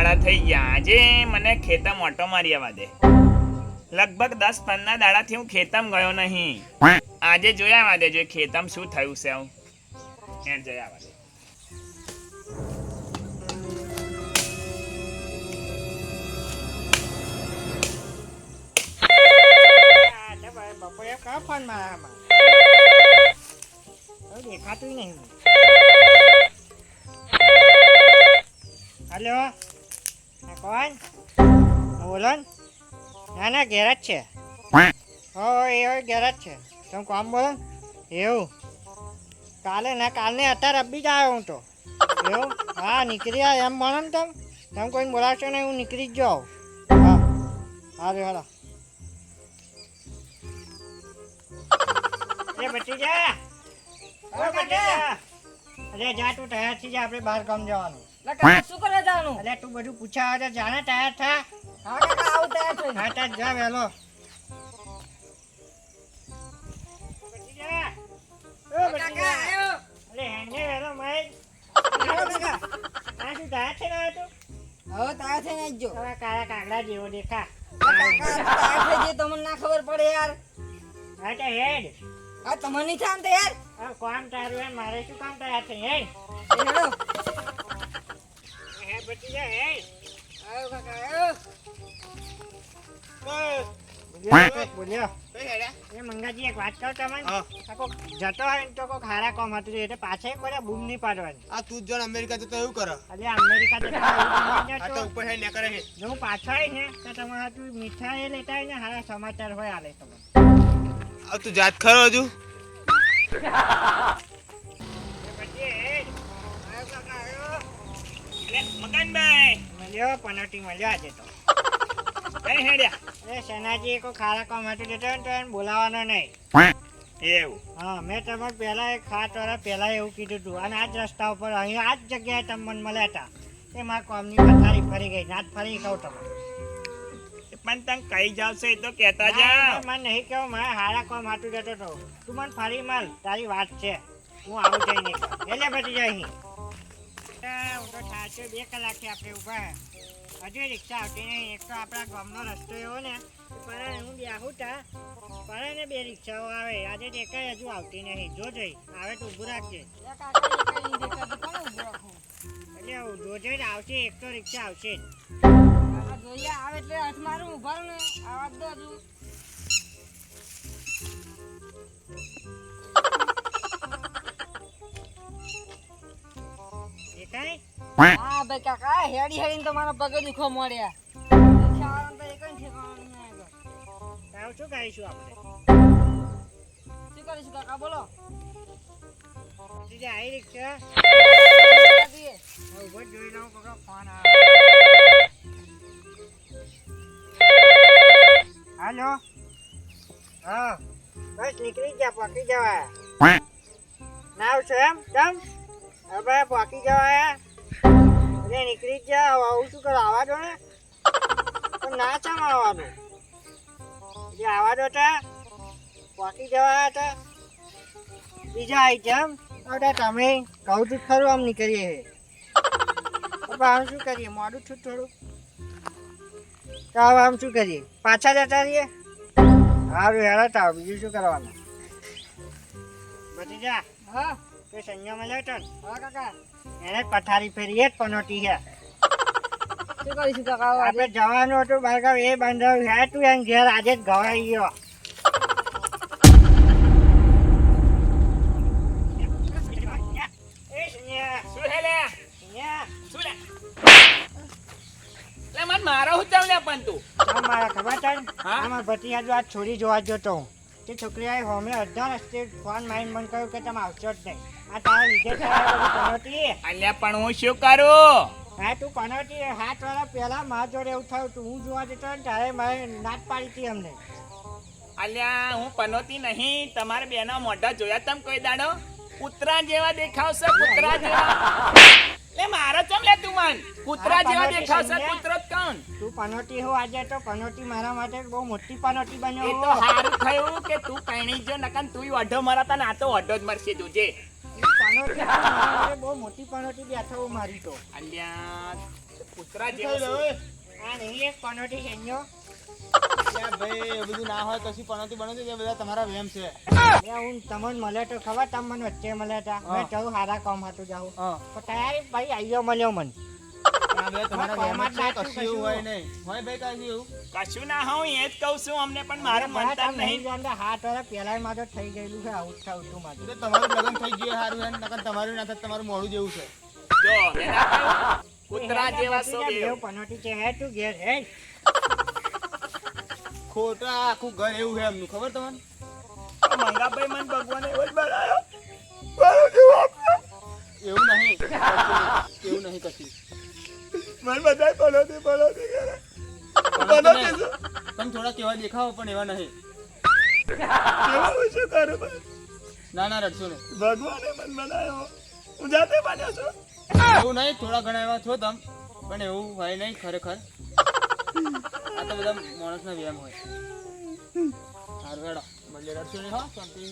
દાડા થઈ ગયા. આજે મને ખેતમ ઓટો મારી આવવા દે. લગભગ દસ પંદર દાડાથી હું ખેતમ ગયો નહીં. આજે જોયા આવવા દે ખેતમ શું થયું છે હું એ જોયા આવવા દેખાતું નહીં. હલો? કોણ બોલો ને. ના ના ઘેર જ છે હો એ હોય ઘેર જ છે. તમે કોમ બોલો એવું. કાલે ના કાલને અત્યારે અબી જ આવ્યો હું તો. એવું? હા નીકળી આવ્યા એમ બોલો ને તમે. તમે કોઈને બોલાવશો ને હું નીકળી જ જાઉં. હા. હારું હાલો. એ બચી જા અરે જા તું તૈયાર થઈ જા આપણે બહાર ગામ જવાનું. લે કાકા શું કરે જાનું અરે તું બધું પૂછાવે તો જાણે તૈયાર થા. હા કાકા આવું તૈયાર થઈ હા જા જા જા. તૈયાર કાળા કાગડા જેવો દેખા. તમને ના ખબર પડે યાર. હા હેડ. આ તમને નહીં થાય યાર આ કામ તારું હે મારે શું કામ તૈયાર થઈ હે? બચી જા હેડ આયો કાકા આયો બોલ્યો બોલ્યો. એ મંગાજી એક વાત કહું તમને. જતો હોય તો કોક હારા કોમ હતું એટલે પાછા એક બૂમ નહીં પાડવાની. આ તું જો અમેરિકા જતો એવું કરો. એટલે અમેરિકા જતા. હોય તો તો ઉપર હે ને કરે જો હું પાછો ને તો તમારે હાથું મીઠાઈ લેતા હોય ને હારા સમાચાર હોય આલે તમે આ તું જાત ખરો હજુ. મગનભાઈ મળ્યો પનોટી મળ્યો આજે તો એવું હા મેં તમને પહેલા એક સાત એવું કીધું હતું અને આ રસ્તા ઉપર અહીં આ જ જગ્યાએ તમે મને મળ્યા હતા એ મારા કોમની પથારી ફરી ગઈ નાથ ફરી કહું તમને પણ તને કઈ જાવ છે તો કહેતા જા. મને નહીં કેવું મારે હારા કોમ હાટું જતો તો તું મને ફરી માલ તારી વાત છે. હું આવું જઈને એટલે પછી અહીં હું તો થાક્યો બે કલાકથી આપણે ઊભા. હજુ રિક્ષા આવતી નહીં. એક તો આપણા ગામનો રસ્તો એવો ને પર હું બ્યાહું તા પર ને બે રિક્ષાઓ આવે. આજે તો એકેય હજુ આવતી નહીં. જો જઈ આવે તો ઊભું રાખજે. નહીં એટલે જો જોજે જ આવશે એક તો રિક્ષા આવશે જ. આવે એટલે હાથ મારું ઊભા ને આવાજ દો હજુ. હા ભાઈ કાકા હેડી હેડીને તો મારા પગ દુખવા મળ્યા તો શું કરીશું આપણે? શું કરીશું કાકા બોલો. આવી રિક્ષા જ જોઈ લઉં ફોન આવે. પહોંચી જવા ના આવશો એમ? કેમ? હવે પહોંચી જવા એટલે નીકળી જ જા. હવે આવું શું કરો? આવવા દો ને. ના ચામ આવવાનું. જે આવવા દો તા પહોંચી જવા હતા બીજા આવી જેમ હવે તમે કહું છું ખરું આમ નીકળીએ. હવે આમ શું કરીએ? મોડું છું થોડું. તો હવે આમ શું કરીએ? પાછા જતા રહીએ? સારું હેરો તો બીજું શું કરવાનું? બધી જા હા. તે સંજો મળ્યો તો ને હા કાકા. એને પથારી ફેરી એ જ પનોટી છે. શું કરીશું કાકા આપણે જવાનું હતું બારગાવ એ બાંધાવ્યું હે તું એમ ઘેર આજે જ ગવાઈ ગયો. મારો હું પણ તું. મારા ખબર છે ને? હા? આ મારા ભત્રીજા જો આજ છોડી જોવા જતો હું. તે છોકરીએ હોમે અડધા રસ્તે ફોન માઇન બંધ કહ્યું કે તમે આવશો જ નહીં. આ તારા લીધે અલ્યા પણ હું શું કરું? હા તું પનોતી હાથ વાળા પહેલા મારા જોડે એવું થયું તું. હું જોવા જતો ને ત્યારે મારે નાટ પાડી હતી અમને. અલ્યા હું પનોતી નહીં. તમારે બેના મોઢા જોયા તમ કોઈ દાડો? કૂતરા જેવા દેખાવશે કૂતરા જેવા. લે મારા ચમ લે તું મન કૂતરા જેવા સમજ્યા? કૂતરો કોણ તું પનોટી હો આજે તો પનોટી મારા માટે બહુ મોટી પનોતી એ તો. સારું થયું કે તું કઈણી જો નકન તું અઢો મારા તા આ તો અઢો જ મરશે તું પનોટી બહુ મોટી પનોટી બેઠો મારી તો અલ્યા કૂતરા જેવો આ નહીં એક પનોટી છે ન્યો. યાર ભાઈ એ બધું ના હોય કશી પનોતી બનોતી તે બધા તમારા વેમ છે. લે હું તમને મળે તો ખબર તમે મને વચ્ચે મળ્યા હતા મેં કહ્યું હારા કામ હતું જાઉં. પણ તૈયારી ભાઈ આવ્યો મળ્યો મને. તમારા એ એ મોડું જેવું છે. કૂતરા જેવા સો. પનોતી છે હે તું ઘેર હે ખોટા આખું ઘર એવું છે એમનું. ખબર તમને? મંગાભાઈ મને ભગવાન એવો જ બનાવ્યો. એવું નહીં. એવું નહીં કશું. મને બધાય પનોતી પનોતી કરે. તમે થોડા કેવા દેખાવો પણ એવા નહીં. શું કરું ના ના રડશો નહીં. ભગવાને મને બનાવ્યો. હું જાતે બન્યો છું. એવું નહીં થોડા ઘણા એવા છો તમ. પણ એવું હોય નહીં ખરેખર. આ તો બધા માણસના વ્યાયામ હોય. સારું હેડો. મળીએ રડશો નહીં હા શાંતિ.